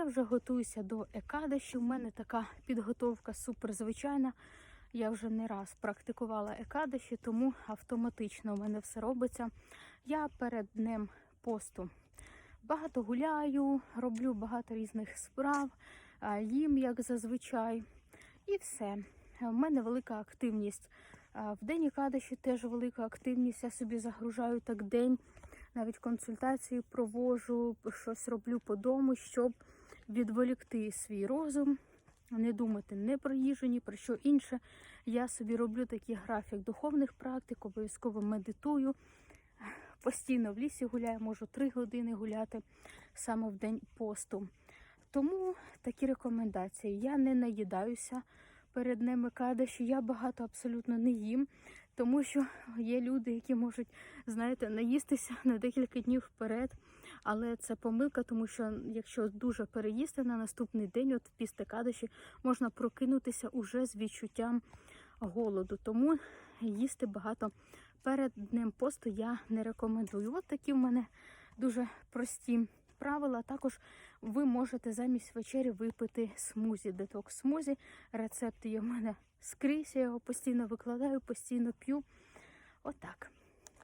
я вже готуюся до екадаші. У мене така підготовка суперзвичайна. Я вже не раз практикувала екадаші, тому автоматично у мене все робиться. Я перед днем посту багато гуляю, роблю багато різних справ, їм, як зазвичай, і все. У мене велика активність. В день екадаші теж велика активність. Я собі загружаю так день, навіть консультації провожу, щось роблю по дому, щоб відволікти свій розум, не думати не про їжу, ні про що інше. Я собі роблю такий графік духовних практик, обов'язково медитую. Постійно в лісі гуляю, можу три години гуляти саме в день посту. Тому такі рекомендації. Я не наїдаюся перед днем кадаші, я багато абсолютно не їм, тому що є люди, які можуть, знаєте, наїстися на декілька днів вперед. Але це помилка, тому що якщо дуже переїсти на наступний день, от після кадаші, можна прокинутися уже з відчуттям голоду. Тому їсти багато перед днем посту я не рекомендую. От такі в мене дуже прості правила. Також ви можете замість вечері випити смузі, детокс смузі. Рецепт є в мене скрізь, я його постійно викладаю, постійно п'ю. Отак.